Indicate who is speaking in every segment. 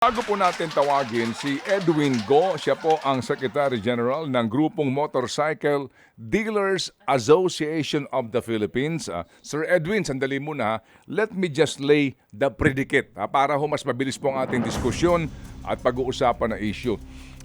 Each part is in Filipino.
Speaker 1: Bago po natin tawagin si Edwin Go, siya po ang Secretary General ng grupong Motorcycle Dealers Association of the Philippines. Ah, Sir Edwin, sandali muna. Let me just lay the predicate ha, para ho mas mabilis po ang ating diskusyon at pag-uusapan ng issue.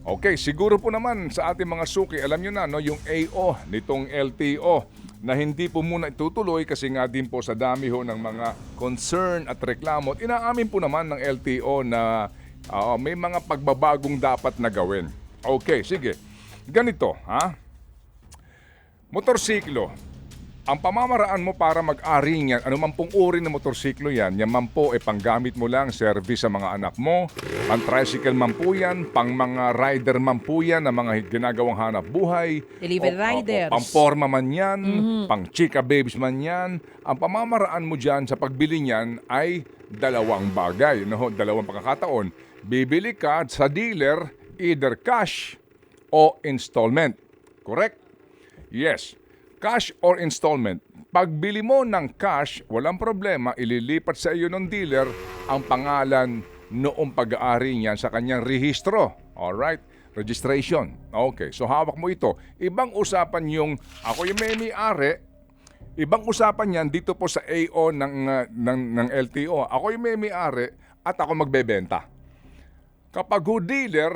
Speaker 1: Okay, siguro po naman sa ating mga suki, alam nyo na, no, yung AO nitong LTO na hindi po muna itutuloy kasi nga din po sa dami ho ng mga concern at reklamo. At inaamin po naman ng LTO na ah, may mga pagbabagong dapat na gawin. Okay, sige. Ganito, ha? Motorsiklo. Ang pamamaraan mo para mag-ari niyan, ano man pong uri ng motorsiklo yan, yan man po ay panggamit mo lang, service sa mga anak mo, pang tricycle man po yan, pang mga rider man po yan, na mga ginagawang hanap buhay.
Speaker 2: Delivery
Speaker 1: O- o-
Speaker 2: riders.
Speaker 1: O, pang forma man yan, pang chika babes man yan. Ang pamamaraan mo dyan sa pagbili niyan ay dalawang bagay, no? dalawang pagkakataon. Bibili ka sa dealer either cash o installment. Correct? Yes. Cash or installment. Pagbili mo ng cash, walang problema, ililipat sa iyo ng dealer ang pangalan noong pag-aari niyan sa kanyang rehistro. Alright? Registration. Okay, so hawak mo ito. Ibang usapan yung ako yung may may-ari, ibang usapan yan dito po sa AO ng, uh, ng, ng LTO. Ako yung may may-ari at ako magbebenta. Kapag ho dealer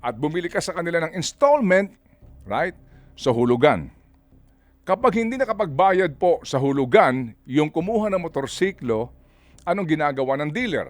Speaker 1: at bumili ka sa kanila ng installment, right? Sa hulugan. Kapag hindi nakapagbayad po sa hulugan, yung kumuha ng motorsiklo, anong ginagawa ng dealer?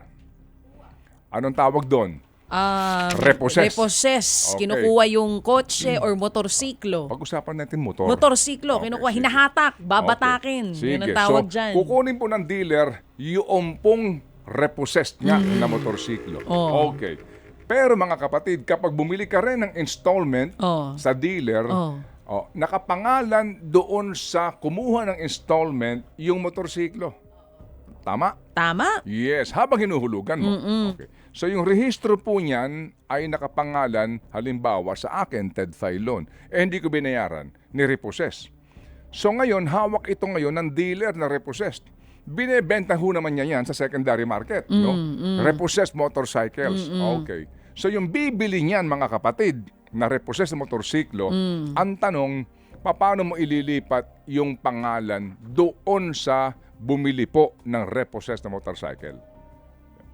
Speaker 1: Anong tawag doon?
Speaker 2: Ah,
Speaker 1: Repossess.
Speaker 2: repossess.
Speaker 1: Okay.
Speaker 2: Kinukuha yung kotse or motorsiklo.
Speaker 1: Pag-usapan natin motor.
Speaker 2: Motorsiklo,
Speaker 1: Okay,
Speaker 2: kinukuha,
Speaker 1: sige.
Speaker 2: hinahatak, babatakin.
Speaker 1: Okay.
Speaker 2: Yun ang
Speaker 1: Sige.
Speaker 2: tawag
Speaker 1: so,
Speaker 2: dyan.
Speaker 1: kukunin po ng dealer yung pong repossessed nga na motorsiklo.
Speaker 2: Oo.
Speaker 1: Okay. Pero mga kapatid, kapag bumili ka rin ng installment
Speaker 2: Oo.
Speaker 1: sa dealer,
Speaker 2: Oo.
Speaker 1: oh, nakapangalan doon sa kumuha ng installment yung motorsiklo. Tama?
Speaker 2: Tama?
Speaker 1: Yes, habang hinuhulugan mo. Okay. So yung rehistro po niyan ay nakapangalan halimbawa sa akin, Ted Filon. Eh hindi ko binayaran, ni-repossess. So ngayon, hawak ito ngayon ng dealer na repossessed. Binebenta ho naman niya yan sa secondary market. no? Repossessed motorcycles. Okay. So yung bibili niyan mga kapatid na repossessed na motorsiklo, ang tanong, paano mo ililipat yung pangalan doon sa bumili po ng repossessed na motorcycle?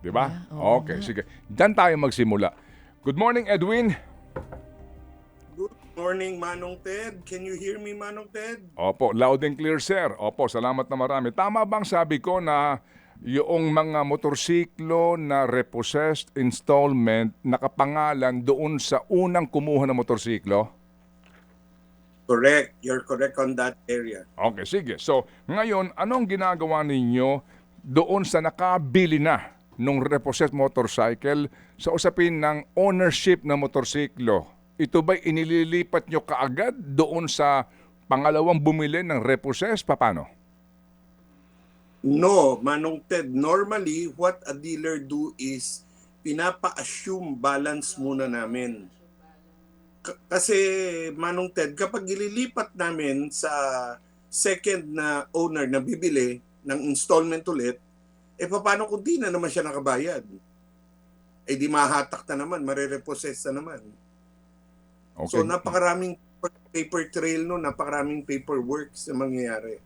Speaker 1: Di ba?
Speaker 2: Yeah, oo
Speaker 1: okay, sige. Diyan tayo magsimula. Good morning, Edwin.
Speaker 3: Good morning, Manong Ted. Can you hear me, Manong Ted?
Speaker 1: Opo, loud and clear, sir. Opo, salamat na marami. Tama bang sabi ko na yung mga motorsiklo na repossessed installment nakapangalan doon sa unang kumuha ng motorsiklo?
Speaker 3: Correct. You're correct on that area.
Speaker 1: Okay, sige. So, ngayon, anong ginagawa ninyo doon sa nakabili na nung repossessed motorcycle sa usapin ng ownership ng motorsiklo? Ito ba'y inililipat nyo kaagad doon sa pangalawang bumili ng repossessed? Paano?
Speaker 3: No, Manong Ted. Normally, what a dealer do is pinapa-assume balance muna namin. K- kasi, Manong Ted, kapag ililipat namin sa second na owner na bibili ng installment ulit, eh paano kung di na naman siya nakabayad? Eh di mahatak na naman, marerepossess na naman.
Speaker 1: Okay.
Speaker 3: So napakaraming paper trail no, napakaraming paperwork na mangyayari.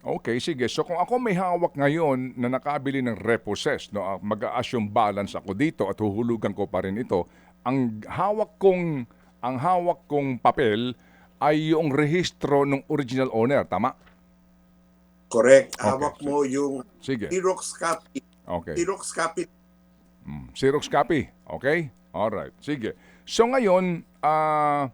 Speaker 1: Okay, sige. So kung ako may hawak ngayon na nakabili ng repossess, no, ah, mag-a-assume balance ako dito at huhulugan ko pa rin ito, ang hawak kong ang hawak kong papel ay yung rehistro ng original owner, tama?
Speaker 3: Correct.
Speaker 1: Okay,
Speaker 3: Hawak mo yung
Speaker 1: Sige.
Speaker 3: Xerox copy.
Speaker 1: Okay.
Speaker 3: Xerox copy.
Speaker 1: Mm, Xerox copy. Okay? Alright. Sige. So ngayon, ah,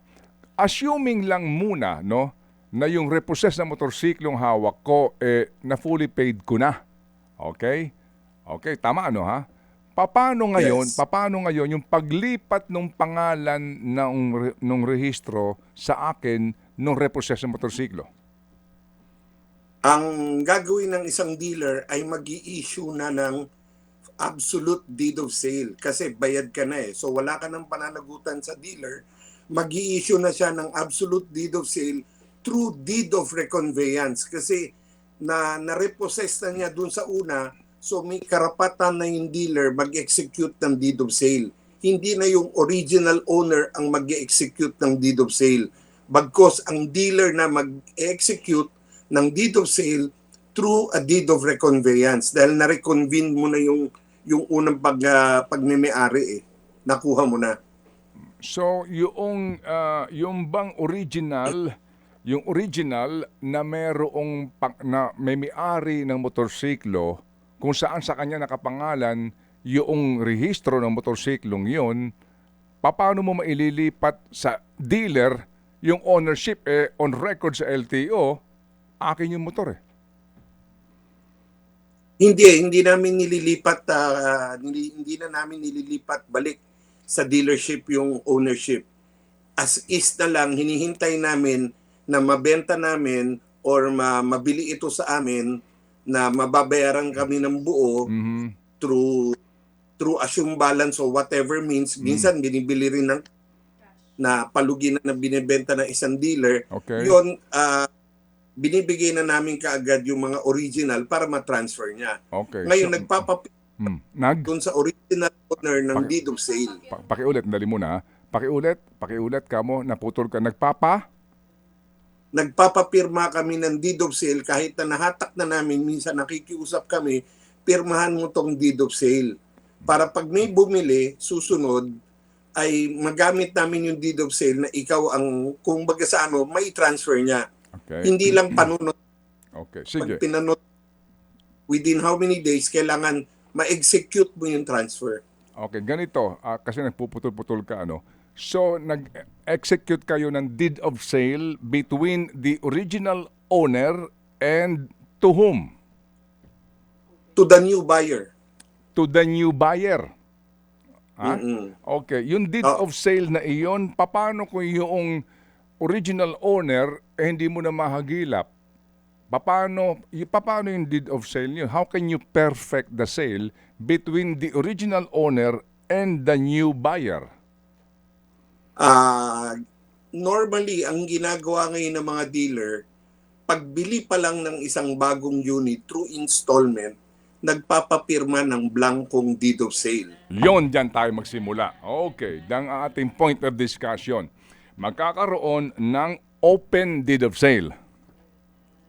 Speaker 1: assuming lang muna, no, na yung repossess na motorsiklong hawak ko, eh, na fully paid ko na. Okay? Okay, tama ano ha? Paano ngayon,
Speaker 3: Yes.
Speaker 1: paano ngayon yung paglipat ng pangalan ng, ng rehistro sa akin ng repossess na motorsiklo?
Speaker 3: Ang gagawin ng isang dealer ay mag issue na ng absolute deed of sale kasi bayad ka na eh. So wala ka ng pananagutan sa dealer, mag issue na siya ng absolute deed of sale through deed of reconveyance kasi na na-repossess na niya dun sa una So may karapatan na yung dealer mag-execute ng deed of sale. Hindi na yung original owner ang mag-execute ng deed of sale. Bagkos ang dealer na mag-execute ng deed of sale through a deed of reconveyance dahil na-reconvene mo na yung yung unang pag uh, pagmeme-ari eh. Nakuha mo na.
Speaker 1: So, yung, ah, yung bang original, yung original na merong pang, na may may-ari ng motorsiklo, kung saan sa kanya nakapangalan yung rehistro ng motorsiklong yon, paano mo maililipat sa dealer yung ownership eh, on record sa LTO, akin yung motor eh.
Speaker 3: Hindi, hindi namin nililipat, ah, hindi, hindi na namin nililipat balik sa dealership yung ownership. As is na lang, hinihintay namin na mabenta namin or ma- mabili ito sa amin na mababayaran kami ng buo
Speaker 1: Mhm.
Speaker 3: through through assume balance or whatever means. Minsan binibili rin ng na palugi na, na binibenta ng isang dealer.
Speaker 1: Okay.
Speaker 3: Yun, ah, binibigay na namin kaagad yung mga original para ma-transfer niya.
Speaker 1: Okay.
Speaker 3: Ngayon,
Speaker 1: So,
Speaker 3: nagpapapit
Speaker 1: hmm, nag?
Speaker 3: doon sa original owner ng
Speaker 1: Paki-
Speaker 3: deed of sale.
Speaker 1: Pa- pakiulit, dali mo na. Pakiulit, pakiulit ka mo, naputol ka. Nagpapa?
Speaker 3: Nagpapapirma kami ng deed of sale kahit na nahatak na namin, minsan nakikiusap kami, pirmahan mo tong deed of sale. Para pag may bumili, susunod, ay magamit namin yung deed of sale na ikaw ang, kung baga sa ano, may transfer niya.
Speaker 1: Okay.
Speaker 3: Hindi lang panunod.
Speaker 1: Okay,
Speaker 3: Pag
Speaker 1: sige.
Speaker 3: pinanot, within how many days, kailangan ma-execute mo yung transfer.
Speaker 1: Okay, ganito. ah, kasi nagpuputol-putol ka, ano. So, nag-execute kayo ng deed of sale between the original owner and to whom?
Speaker 3: To the new buyer.
Speaker 1: To the new buyer. Ha?
Speaker 3: Mm-mm.
Speaker 1: Okay, yung deed
Speaker 3: Oh.
Speaker 1: of sale na iyon, paano kung yung original owner eh, hindi mo na mahagilap? Paano, paano yung deed of sale niyo? How can you perfect the sale between the original owner and the new buyer?
Speaker 3: Ah, normally ang ginagawa ngayon ng mga dealer, pagbili pa lang ng isang bagong unit through installment, nagpapapirma ng blankong deed of sale.
Speaker 1: Yon, dyan tayo magsimula. Okay, dan ang ating point of discussion. Magkakaroon ng open deed of sale.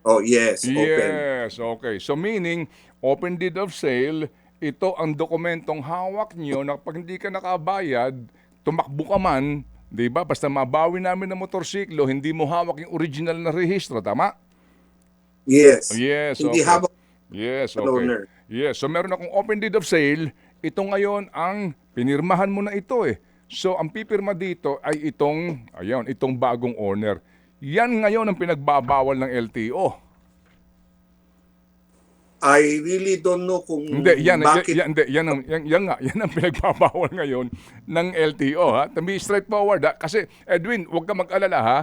Speaker 3: Oh, yes, open.
Speaker 1: Yes, okay. So meaning, open deed of sale, ito ang dokumentong hawak nyo na pag hindi ka nakabayad, tumakbo ka man, di ba? Basta mabawi namin ng motorsiklo, hindi mo hawak yung original na rehistro, tama?
Speaker 3: Yes.
Speaker 1: Yes,
Speaker 3: Hindi
Speaker 1: okay.
Speaker 3: hawak
Speaker 1: Yes, okay.
Speaker 3: owner.
Speaker 1: Yes, so meron akong open deed of sale. Ito ngayon ang pinirmahan mo na ito eh. So ang pipirma dito ay itong, ayun, itong bagong owner. Yan ngayon ang pinagbabawal ng LTO.
Speaker 3: I really don't know kung
Speaker 1: Hindi, yan,
Speaker 3: bakit
Speaker 1: yan, hindi, yan, ang, yan, yan nga, yan ang pinagbabawal ngayon ng LTO ha. To be straightforward ha. Kasi Edwin, huwag ka mag-alala ha.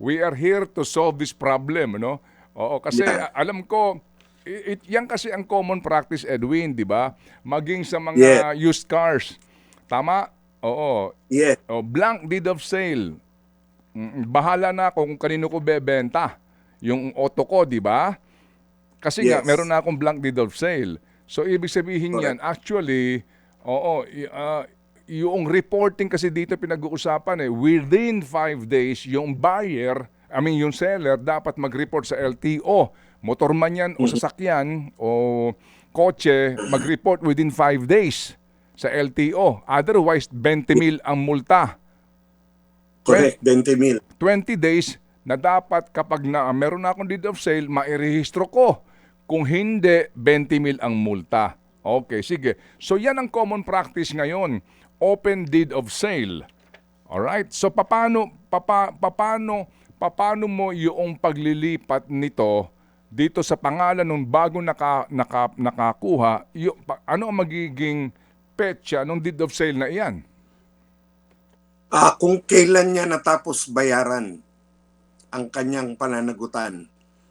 Speaker 1: We are here to solve this problem, no? Oo, kasi
Speaker 3: Yeah.
Speaker 1: alam ko, it, yan kasi ang common practice, Edwin, di ba? Maging sa mga
Speaker 3: Yeah.
Speaker 1: used cars. Tama? Oo.
Speaker 3: Yes.
Speaker 1: Oh, blank deed of sale. Mm, Bahala na kung kanino ko bebenta. Yung auto ko, di ba? Kasi nga,
Speaker 3: Yes.
Speaker 1: meron na akong blank deed of sale. So, ibig sabihin yan,
Speaker 3: Correct.
Speaker 1: actually, oo, ah, yung reporting kasi dito pinag-uusapan eh, within five days, yung buyer, I mean, yung seller, dapat mag-report sa LTO. Motor man yan o sasakyan o kotse, mag-report within five days sa LTO. Otherwise, 20 mil ang multa.
Speaker 3: Correct, 20 mil.
Speaker 1: 20 days na dapat kapag na meron na akong deed of sale, mairehistro ko. Kung hindi, 20 mil ang multa. Okay, sige. So yan ang common practice ngayon. Open deed of sale. Alright? So paano, papa, paano, paano mo yung paglilipat nito dito sa pangalan ng bago naka, naka, nakakuha, yung, pa- ano ang magiging petsa ng deed of sale na iyan?
Speaker 3: Ah, kung kailan niya natapos bayaran ang kanyang pananagutan.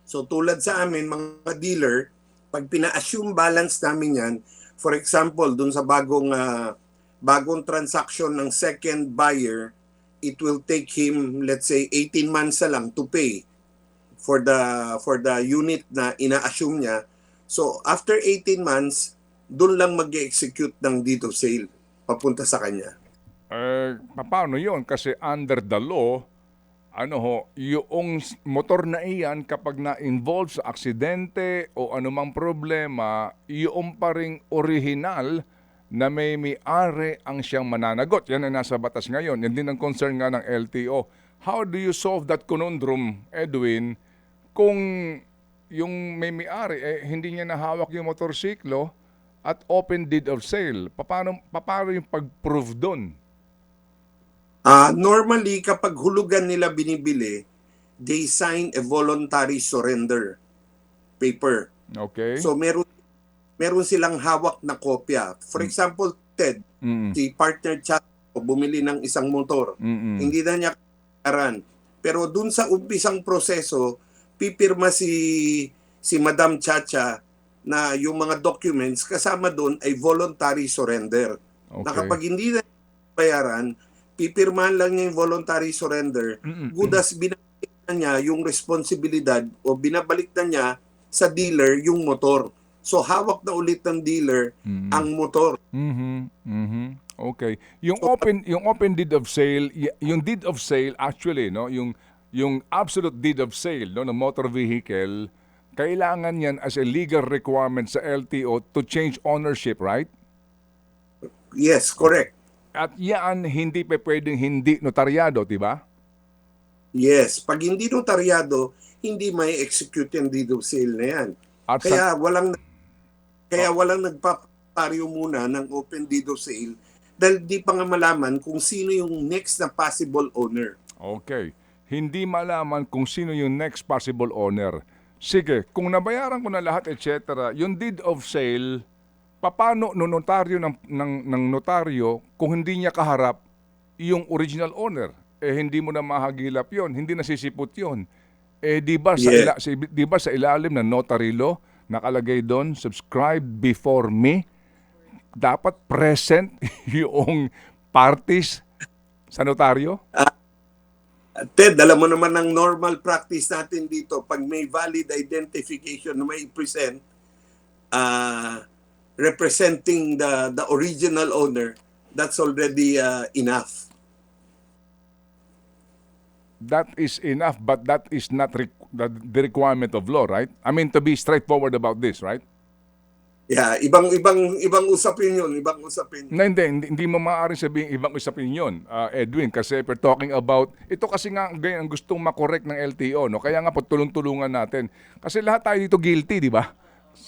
Speaker 3: So tulad sa amin mga dealer, pag pina-assume balance namin yan, for example, dun sa bagong ah, bagong transaction ng second buyer, it will take him let's say 18 months na lang to pay for the for the unit na ina-assume niya. So after 18 months, doon lang mag-execute ng deed of sale papunta sa kanya.
Speaker 1: Eh, paano yun? Kasi under the law, ano ho, yung motor na iyan kapag na-involve sa aksidente o anumang problema, yung pa ring original na may may-ari ang siyang mananagot. Yan ang nasa batas ngayon. Yan din ang concern nga ng LTO. How do you solve that conundrum, Edwin, kung yung may may-ari, eh, hindi niya nahawak yung motorsiklo at open deed of sale? Paano, paano yung pag-prove doon?
Speaker 3: Ah, normally kapag hulugan nila binibili, they sign a voluntary surrender paper.
Speaker 1: Okay?
Speaker 3: So meron meron silang hawak na kopya. For example, Ted,
Speaker 1: Mm-mm.
Speaker 3: si partner chat bumili ng isang motor.
Speaker 1: Mm-mm.
Speaker 3: Hindi na niya karan. Pero dun sa umpisang proseso, pipirma si si Madam Chacha na yung mga documents kasama doon ay voluntary surrender. Na
Speaker 1: Okay.
Speaker 3: kapag hindi na bayaran, pipirmahan lang niya yung voluntary surrender.
Speaker 1: Mm-mm.
Speaker 3: Gudas binabalik na niya yung responsibilidad o binabalik na niya sa dealer yung motor. So hawak na ulit ng dealer
Speaker 1: Mm-mm.
Speaker 3: ang motor.
Speaker 1: Mhm. Mhm. Okay. Yung open yung open deed of sale, yung deed of sale actually no, yung yung absolute deed of sale no ng motor vehicle, kailangan yan as a legal requirement sa LTO to change ownership, right?
Speaker 3: Yes, correct.
Speaker 1: At yan hindi pa pwedeng hindi notaryado, di ba?
Speaker 3: Yes, pag hindi notaryado, hindi may execute yung deed of sale na yan.
Speaker 1: At sa,
Speaker 3: Kaya walang kaya walang nagpaparyo muna ng open deed of sale dahil di pa nga malaman kung sino yung next na possible owner.
Speaker 1: Okay. Hindi malaman kung sino yung next possible owner. Sige, kung nabayaran ko na lahat, etc., yung deed of sale, paano no notaryo ng, ng, ng notaryo kung hindi niya kaharap yung original owner? Eh, hindi mo na mahagilap yon hindi nasisipot yon Eh, di ba sa,
Speaker 3: Yeah.
Speaker 1: ila, di ba sa ilalim ng notary law, nakalagay doon, subscribe before me, dapat present yung parties sa notaryo?
Speaker 3: Ted, alam mo naman ang normal practice natin dito, pag may valid identification na may present, uh, representing the the original owner, that's already uh, enough.
Speaker 1: that is enough, but that is not re- the, the requirement of law, right? I mean, to be straightforward about this, right?
Speaker 3: Yeah, ibang ibang ibang usapin 'yun, ibang usapin.
Speaker 1: Na hindi, hindi, hindi mo maaaring sabihin ibang usapin yun, uh, Edwin, kasi we're talking about, ito kasi nga ganyan ang gustong makorek ng LTO, no? Kaya nga po tulong-tulungan natin. Kasi lahat tayo dito guilty, di ba?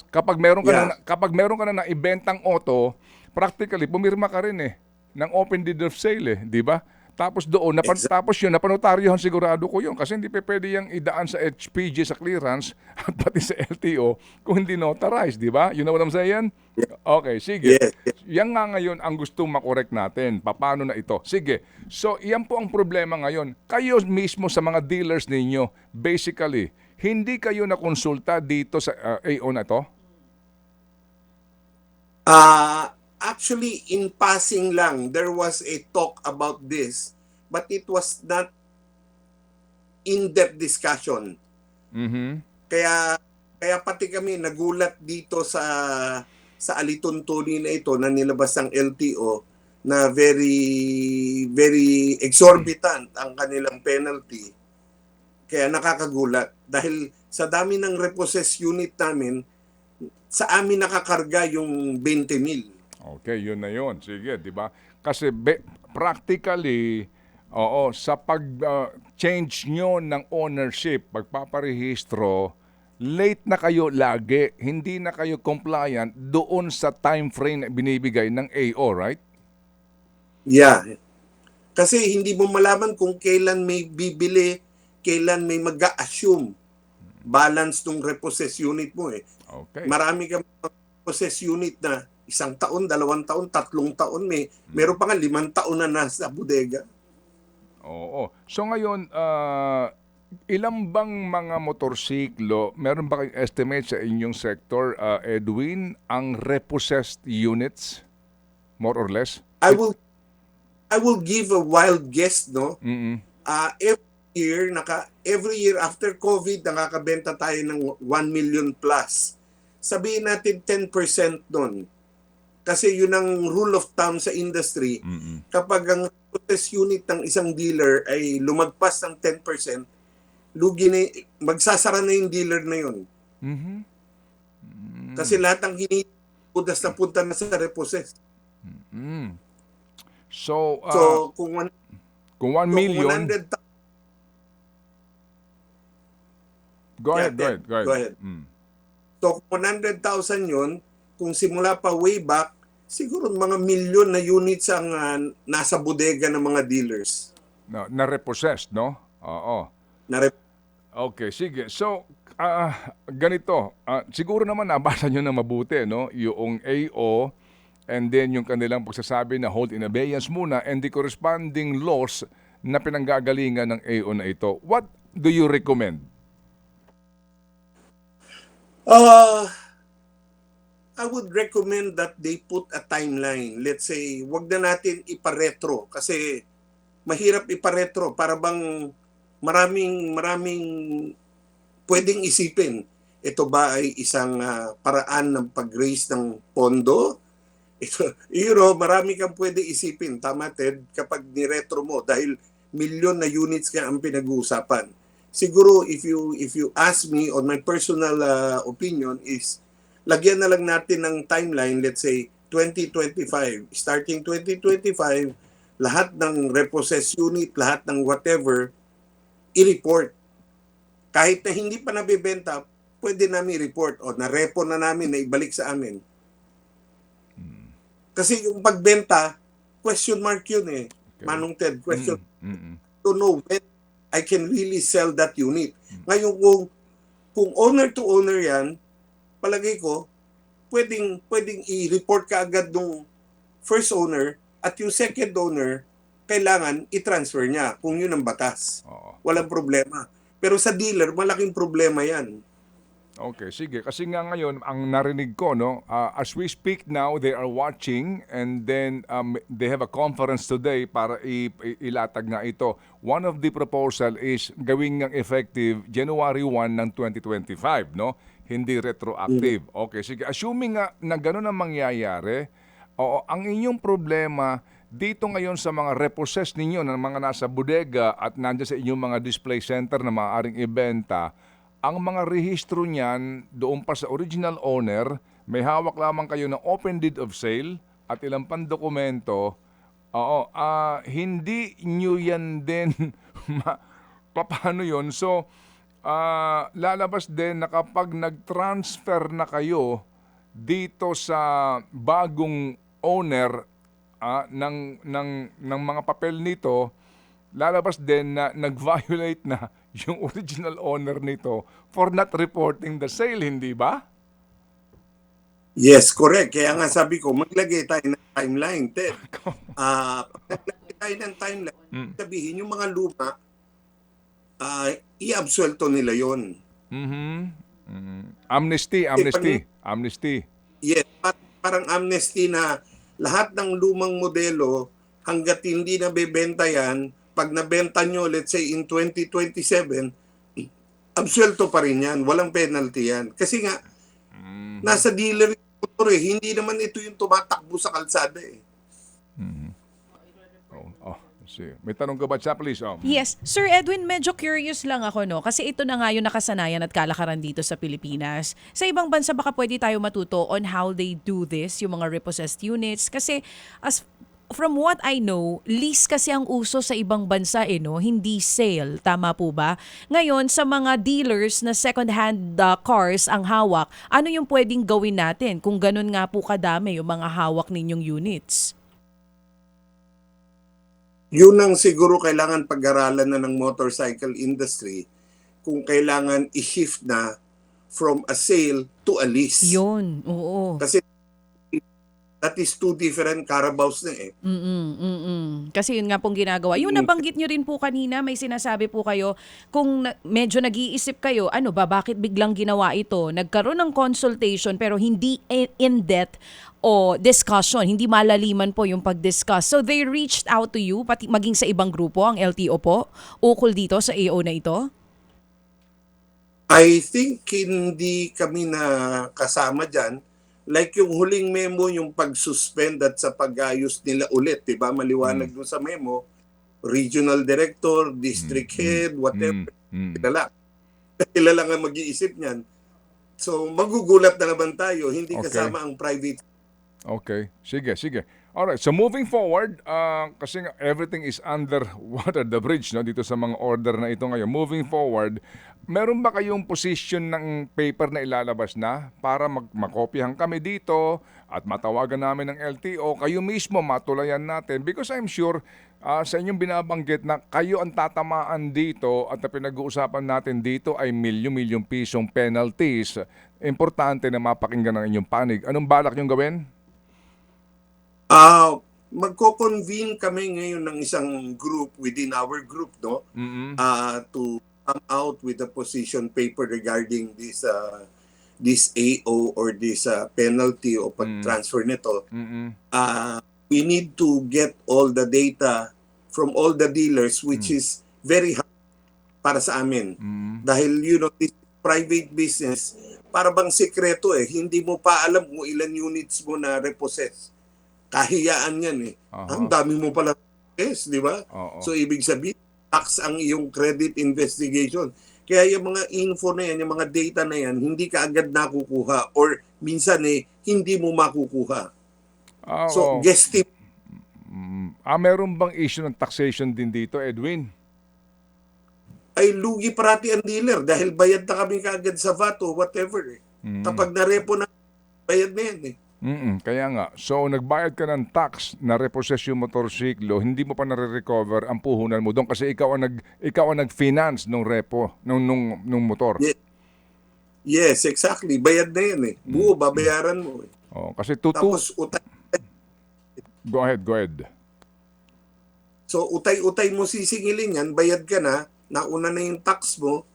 Speaker 1: Kapag meron ka
Speaker 3: Yeah.
Speaker 1: na, kapag meron ka na ibentang auto, practically pumirma ka rin eh ng open deed of sale eh, di ba? Tapos doon, napan,
Speaker 3: Exact-
Speaker 1: tapos yun, napanotaryohan sigurado ko yun. Kasi hindi pa pwede yung idaan sa HPG, sa clearance, at pati sa LTO, kung hindi notarized, di ba? You know what I'm saying? Okay, sige.
Speaker 3: Yes.
Speaker 1: Yan nga ngayon ang gustong makorek natin. Paano na ito? Sige. So, yan po ang problema ngayon. Kayo mismo sa mga dealers ninyo, basically, hindi kayo nakonsulta dito sa uh, AO na to?
Speaker 3: Uh, actually, in passing lang, there was a talk about this, but it was not in-depth discussion.
Speaker 1: Mhm.
Speaker 3: Kaya kaya pati kami nagulat dito sa sa alituntunin na ito na nilabas ng LTO na very very exorbitant ang kanilang penalty. Kaya nakakagulat dahil sa dami ng repossess unit namin sa amin nakakarga yung 20 mil.
Speaker 1: Okay, yun na yun. Sige, di ba? Kasi be- practically, oo, sa pag-change nyo ng ownership, pagpaparehistro, late na kayo lagi. Hindi na kayo compliant doon sa time frame na binibigay ng AO, right?
Speaker 3: Yeah. Kasi hindi mo malaman kung kailan may bibili, kailan may mag assume balance ng repossess unit mo eh.
Speaker 1: Okay.
Speaker 3: Marami kang repossess unit na isang taon, dalawang taon, tatlong taon, may meron pa nga limang taon na nasa bodega.
Speaker 1: Oo. So ngayon, ah, ilang bang mga motorsiklo, meron ba kayong estimate sa inyong sector, ah, Edwin, ang repossessed units? More or less?
Speaker 3: I will I will give a wild guess, no?
Speaker 1: Mm-mm.
Speaker 3: Ah, every year naka every year after COVID nakakabenta tayo ng 1 million plus. Sabihin natin 10% doon. Kasi yun ang rule of thumb sa industry.
Speaker 1: Mm-mm.
Speaker 3: Kapag ang protest unit ng isang dealer ay lumagpas ng 10%, lugi na, magsasara na yung dealer na yun.
Speaker 1: Mhm.
Speaker 3: Kasi lahat ng hini pudas na punta na sa repossess.
Speaker 1: Mm. So, ah,
Speaker 3: So, kung, one,
Speaker 1: kung 1
Speaker 3: kung
Speaker 1: million,
Speaker 3: 100,000
Speaker 1: go
Speaker 3: Yeah,
Speaker 1: ahead, go ahead, go ahead.
Speaker 3: go ahead.
Speaker 1: Mm.
Speaker 3: So, kung 100,000 yun, kung simula pa way back, siguro mga milyon na units ang ah, nasa bodega ng mga dealers.
Speaker 1: Na, na-repossessed, no? Oo.
Speaker 3: Na rep-
Speaker 1: Okay, sige. So, ah, ganito. Ah, siguro naman nabasa nyo na mabuti, no? Yung AO and then yung kanilang pagsasabi na hold in abeyance muna and the corresponding laws na pinanggagalingan ng AO na ito. What do you recommend?
Speaker 3: Uh, I would recommend that they put a timeline. Let's say, wag na natin iparetro kasi mahirap iparetro para bang maraming maraming pwedeng isipin. Ito ba ay isang ah, paraan ng pag-raise ng pondo? Ito, you know, marami kang pwede isipin. Tama, Ted, kapag niretro mo dahil milyon na units ka ang pinag-uusapan siguro if you if you ask me on my personal uh, opinion is lagyan na lang natin ng timeline let's say 2025 starting 2025 lahat ng repossessed unit lahat ng whatever i-report. Kahit na hindi pa nabebenta pwede namin i-report. O na-repo na namin na ibalik sa amin. Kasi yung pagbenta question mark yun eh.
Speaker 1: Okay.
Speaker 3: Manong Ted question
Speaker 1: Mm, mm, mm.
Speaker 3: to know when I can really sell that unit. Ngayon kung kung owner to owner 'yan, palagay ko pwedeng pwedeng i-report ka agad nung first owner at yung second owner kailangan i-transfer niya kung yun ang batas.
Speaker 1: Oo.
Speaker 3: Walang problema. Pero sa dealer, malaking problema 'yan.
Speaker 1: Okay, sige. Kasi nga ngayon, ang narinig ko, no, uh, as we speak now, they are watching and then um, they have a conference today para ilatag nga ito. One of the proposal is gawing ng effective January 1 ng 2025, no? Hindi retroactive. Okay, sige. Assuming nga na gano'n ang mangyayari, oo, ang inyong problema dito ngayon sa mga repossess ninyo ng mga nasa bodega at nandiyan sa inyong mga display center na maaaring ibenta, ang mga rehistro niyan doon pa sa original owner, may hawak lamang kayo ng open deed of sale at ilang pang dokumento. Oo, ah, hindi nyo yan din paano yun? So, ah, lalabas din na kapag nag-transfer na kayo dito sa bagong owner ah, ng, ng, ng mga papel nito, lalabas din na nag-violate na yung original owner nito for not reporting the sale, hindi ba?
Speaker 3: Yes, correct. Kaya nga sabi ko, maglagay tayo ng timeline, Ted. Ah, pag naglagay tayo ng timeline,
Speaker 1: Mm.
Speaker 3: sabihin yung mga luma, ah, i-absuelto nila yon.
Speaker 1: Mhm. Mhm. Amnesty, amnesty, amnesty.
Speaker 3: Yes, par- parang amnesty na lahat ng lumang modelo hanggat hindi nabebenta yan, pag nabenta nyo, let's say in 2027, absuelto pa rin yan. Walang penalty yan. Kasi nga,
Speaker 1: Mhm.
Speaker 3: nasa dealer yung motor eh. Hindi naman ito yung tumatakbo sa kalsada eh.
Speaker 1: Oh, oh, see. May tanong ka ba, siya, please? Oh.
Speaker 2: Yes. Sir Edwin, medyo curious lang ako, no? Kasi ito na nga yung nakasanayan at kalakaran dito sa Pilipinas. Sa ibang bansa, baka pwede tayo matuto on how they do this, yung mga repossessed units. Kasi as from what I know, lease kasi ang uso sa ibang bansa eh, no? Hindi sale. Tama po ba? Ngayon, sa mga dealers na second-hand uh, cars ang hawak, ano yung pwedeng gawin natin kung ganun nga po kadami yung mga hawak ninyong units?
Speaker 3: Yun ang siguro kailangan pag-aralan na ng motorcycle industry kung kailangan i-shift na from a sale to a lease.
Speaker 2: Yun, oo.
Speaker 3: Kasi that is two different carabaos na eh.
Speaker 2: Mm-mm, mm-mm. Kasi yun nga pong ginagawa. Yung nabanggit nyo rin po kanina, may sinasabi po kayo, kung na- medyo nag-iisip kayo, ano ba, bakit biglang ginawa ito? Nagkaroon ng consultation pero hindi in-depth o discussion, hindi malaliman po yung pag-discuss. So they reached out to you, pati maging sa ibang grupo, ang LTO po, ukol dito sa AO na ito?
Speaker 3: I think hindi kami na kasama dyan. Like yung huling memo, yung pag-suspend at sa pag-ayos nila ulit, di ba? Maliwanag doon sa memo, regional director, district head, whatever,
Speaker 1: Mm, mm.
Speaker 3: Sila lang ang mag-iisip niyan. So, magugulat na naman tayo, hindi
Speaker 1: Okay.
Speaker 3: kasama ang private
Speaker 1: Okay. Sige, sige. Alright, so moving forward, ah, kasi everything is under water the bridge no dito sa mga order na ito ngayon. Moving forward, meron ba kayong position ng paper na ilalabas na para mag kami dito at matawagan namin ng LTO, kayo mismo matulayan natin because I'm sure ah, sa inyong binabanggit na kayo ang tatamaan dito at pinag-uusapan natin dito ay milyon-milyong pisong penalties. Importante na mapakinggan ng inyong panig. Anong balak niyong gawin?
Speaker 3: Ah, magko-convene kami ngayon ng isang group within our group, no?
Speaker 1: Mm-mm.
Speaker 3: uh, to come out with a position paper regarding this uh, this AO or this uh, penalty o pag-transfer nito.
Speaker 1: Mm-mm.
Speaker 3: Uh, we need to get all the data from all the dealers which is very hard para sa amin.
Speaker 1: Mm.
Speaker 3: Dahil you know, this private business, para bang sekreto eh. Hindi mo pa alam kung ilan units mo na repossess. Kahiyaan yan eh.
Speaker 1: Aha.
Speaker 3: Ang dami mo pala yes, di ba?
Speaker 1: Oo.
Speaker 3: So ibig sabihin, tax ang iyong credit investigation. Kaya yung mga info na yan, yung mga data na yan, hindi ka agad nakukuha or minsan eh, hindi mo makukuha.
Speaker 1: Oo.
Speaker 3: So, guesstimate
Speaker 1: Mm. ah, meron bang issue ng taxation din dito, Edwin?
Speaker 3: ay lugi parati ang dealer dahil bayad na kami kaagad sa VAT o whatever. Eh.
Speaker 1: Mm.
Speaker 3: Kapag narepo na, bayad na yan eh.
Speaker 1: Mm-mm, kaya nga. So, nagbayad ka ng tax na repossess yung motorsiklo, hindi mo pa nare-recover ang puhunan mo doon kasi ikaw ang nag ikaw ang nag-finance nung repo nung nung nung motor.
Speaker 3: Yeah. Yes, exactly. Bayad na yan eh. Buo, babayaran mo eh.
Speaker 1: Oh, kasi tutu
Speaker 3: Tapos utay,
Speaker 1: Go ahead, go ahead.
Speaker 3: so utay-utay mo sisingilin yan, bayad ka na, nauna na yung tax mo.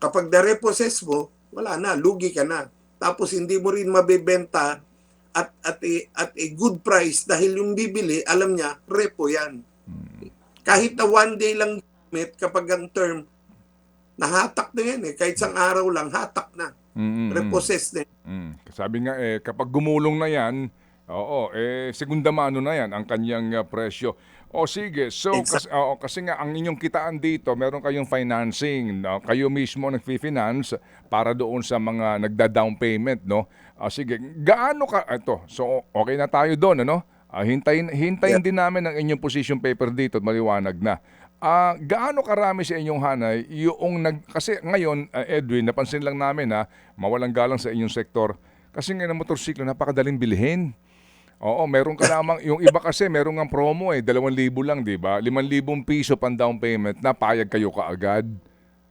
Speaker 3: Kapag na-repossess mo, wala na, lugi ka na. Tapos hindi mo rin mabebenta at at a, at a good price dahil yung bibili, alam niya, repo yan. Kahit na one day lang gamit, kapag ang term, nahatak na yan eh. Kahit isang araw lang, hatak na.
Speaker 1: Mm-mm.
Speaker 3: Repossess na.
Speaker 1: Mm. Sabi nga eh kapag gumulong na 'yan, oo, eh segunda mano na 'yan ang kanyang uh, presyo. O sige, so
Speaker 3: Exact-
Speaker 1: kasi, oo, kasi nga ang inyong kitaan dito, meron kayong financing, no? kayo mismo nagfi-finance para doon sa mga nagda-down payment, no? Ah, sige, gaano ka ito? So okay na tayo doon, ano? Ah, hintayin hintayin din namin ang inyong position paper dito at maliwanag na. Ah, gaano karami sa inyong hanay yung nag kasi ngayon ah, Edwin napansin lang namin na mawalang galang sa inyong sektor kasi ngayon ang motorsiklo napakadaling bilhin. Oo, meron ka lamang yung iba kasi meron ng promo eh 2,000 lang, 'di ba? 5,000 piso pang down payment na payag kayo kaagad.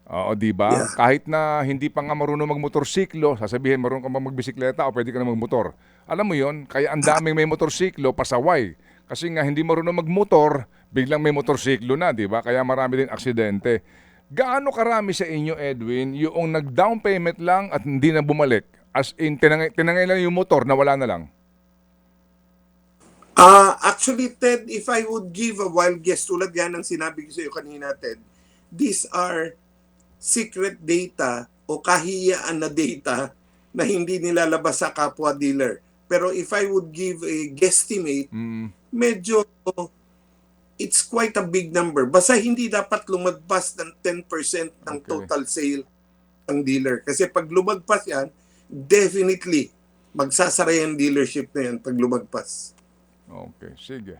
Speaker 1: Oo, 'di ba?
Speaker 3: Yeah.
Speaker 1: Kahit na hindi pa nga marunong magmotorsiklo, sasabihin marunong ka ba magbisikleta o pwede ka na magmotor. Alam mo 'yon, kaya ang daming may motorsiklo pasaway. Kasi nga hindi marunong magmotor, biglang may motorsiklo na, 'di ba? Kaya marami din aksidente. Gaano karami sa inyo, Edwin, yung nag-down payment lang at hindi na bumalik? As in, tinangay, tinangay lang yung motor, nawala na lang.
Speaker 3: Ah, actually, Ted, if I would give a wild guess, tulad yan ang sinabi ko sa iyo kanina, Ted, these are secret data o kahiyaan na data na hindi nilalabas sa kapwa dealer. Pero if I would give a guesstimate,
Speaker 1: Mm,
Speaker 3: medyo it's quite a big number. Basta hindi dapat lumagpas ng 10% ng
Speaker 1: Okay.
Speaker 3: total sale ng dealer. Kasi pag lumagpas yan, definitely magsasara yung dealership na yan pag lumagpas.
Speaker 1: Okay, sige.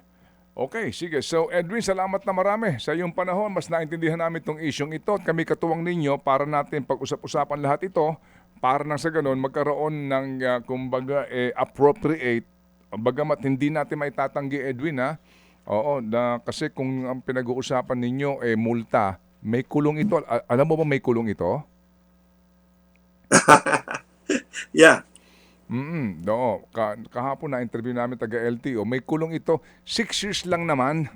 Speaker 1: Okay, sige. So, Edwin, salamat na marami sa iyong panahon. Mas naintindihan namin itong isyong ito at kami katuwang ninyo para natin pag-usap-usapan lahat ito para nang sa ganun magkaroon ng, ah, kumbaga, eh, appropriate, bagamat hindi natin maitatanggi, Edwin, ha? Oo, na, kasi kung ang pinag-uusapan ninyo, eh, multa, may kulong ito. Alam mo ba may kulong ito?
Speaker 3: Yeah.
Speaker 1: Mm no. Ka- kahapon na interview namin taga LTO, may kulong ito. Six years lang naman.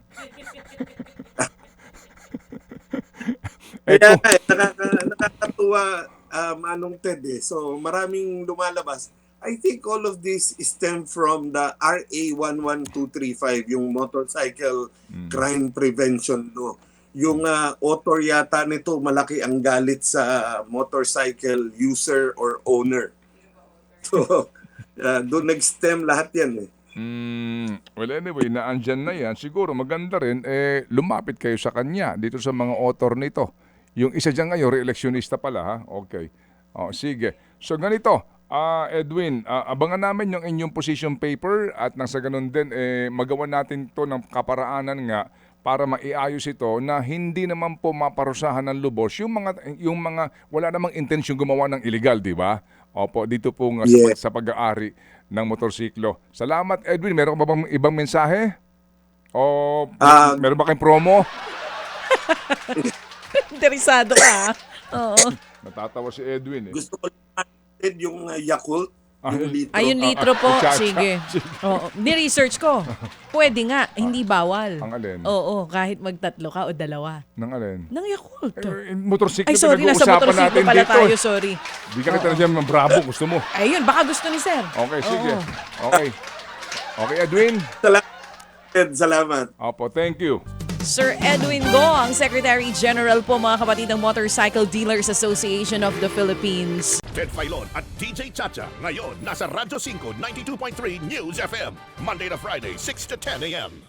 Speaker 3: Kaya nga, eh, nakaka- nakakatuwa um, anong Ted eh. So maraming lumalabas. I think all of this stem from the RA 11235, yung motorcycle crime prevention no. Yung uh, author yata nito malaki ang galit sa motorcycle user or owner. So Ah, doon nag-stem lahat yan eh.
Speaker 1: Mm, well anyway, naandyan na yan. Siguro maganda rin, eh, lumapit kayo sa kanya dito sa mga author nito. Yung isa dyan ngayon, re-electionista pala ha? Okay. O, sige. So ganito, ah Edwin, ah, abangan namin yung inyong position paper at nang sa ganun din, eh, magawa natin to ng kaparaanan nga para maiayos ito na hindi naman po maparusahan ng lubos yung mga yung mga wala namang intensyon gumawa ng illegal, di ba? Opo, dito po nga sa,
Speaker 3: Yeah.
Speaker 1: sa pag-aari ng motorsiklo. Salamat Edwin, meron ba bang ibang mensahe? O
Speaker 3: Ah.
Speaker 1: meron ba kayong promo?
Speaker 2: Interesado ka. Oo.
Speaker 1: Natatawa si Edwin eh.
Speaker 3: Gusto ko lang yung uh, Yakult, yung litro.
Speaker 2: Ayun litro po.
Speaker 1: Chacha.
Speaker 2: Sige. Oo. Ni-research ko. Pwede nga. Hindi bawal.
Speaker 1: Ang alin?
Speaker 2: Oo. Kahit magtatlo ka o dalawa.
Speaker 1: Nang alin?
Speaker 2: Nang Yakult.
Speaker 1: Eh, motorsiklo
Speaker 2: Ay, sorry. Nasa
Speaker 1: pinag-uusapan
Speaker 2: motorsiklo
Speaker 1: natin
Speaker 2: pala
Speaker 1: dito.
Speaker 2: tayo.
Speaker 1: eh.
Speaker 2: Sorry.
Speaker 1: Di ka kita na dyan, bravo, gusto mo.
Speaker 2: Ayun. Baka gusto ni sir.
Speaker 1: Okay, sige.
Speaker 2: Oo.
Speaker 1: Okay. Okay, Edwin.
Speaker 3: Salamat. Salamat.
Speaker 1: Opo, thank you.
Speaker 2: Sir Edwin Go, ang Secretary General po mga kapatid ng Motorcycle Dealers Association of the Philippines.
Speaker 4: Ted Filon at DJ Chacha. Ngayon, nasa Radyo 5, 92.3 News FM. Monday to Friday, 6 to 10 a.m.